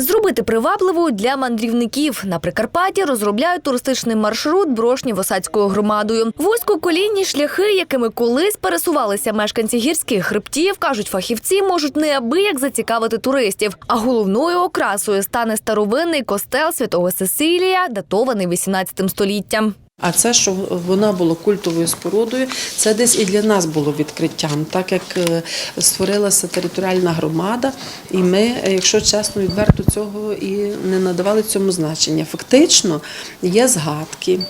Зробити привабливою для мандрівників на Прикарпатті розробляють туристичний маршрут Брошні-Восацькою громадою. Вузькоколінні шляхи, якими колись пересувалися мешканці гірських хребтів, кажуть фахівці, можуть неабияк зацікавити туристів. А головною окрасою стане старовинний костел святого Сесилія, датований 18 століттям. А це, що вона була культовою спорудою, це десь і для нас було відкриттям, так як е, створилася територіальна громада, і ми, е, якщо чесно, відверто цього і не надавали цьому значення. Фактично є згадки.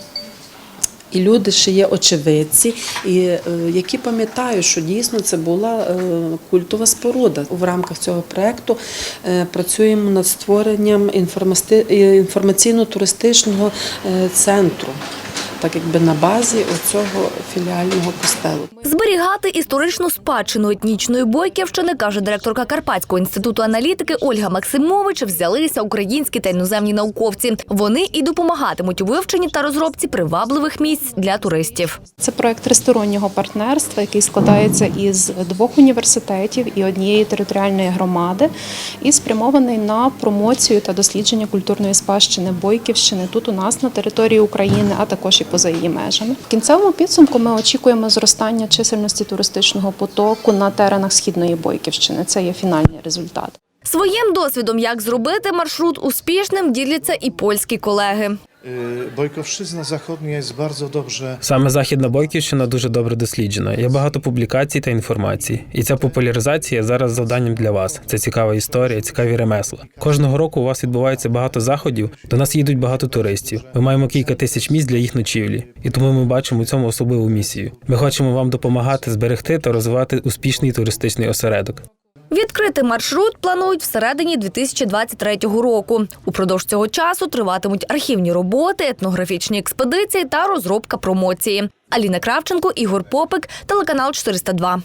І люди ще є очевидці, і е, які пам'ятають, що дійсно це була культова споруда. В рамках цього проекту працюємо над створенням інформаційно-туристичного центру, так якби на базі цього філіального костелу. Зберігати історичну спадщину етнічної бойківщини, каже директорка Карпатського інституту аналітики Ольга Максимович, взялися українські та іноземні науковці. Вони і допомагатимуть у вивченні та розробці привабливих місць для туристів. Це проект тристороннього партнерства, який складається із двох університетів і однієї територіальної громади, і спрямований на промоцію та дослідження культурної спадщини Бойківщини тут у нас на території України, а також і поза її межами. В кінцевому підсумку ми очікуємо зростання чисельності туристичного потоку на теренах східної Бойківщини. Це є фінальний результат. Своїм досвідом, як зробити маршрут успішним, діляться і польські колеги. Y, Bojkowszczyzna zachodnia jest bardzo dobrze Саме західна Бойківщина дуже добре досліджена. Є багато публікацій та інформації. І ця популяризація зараз завданням для вас. Це цікава історія, цікаві ремесла. Кожного року у вас відбувається багато заходів. До нас їдуть багато туристів. Ми маємо кілька тисяч місць для їх ночівлі, і тому ми бачимо у цьому особливу місію. Ми хочемо вам допомагати зберегти та розвивати успішний туристичний осередок. Відкрити маршрут планують всередині 2023 року. Упродовж цього часу триватимуть архівні роботи, етнографічні експедиції та розробка промоції. Аліна Кравченко, Ігор Попик, телеканал 402.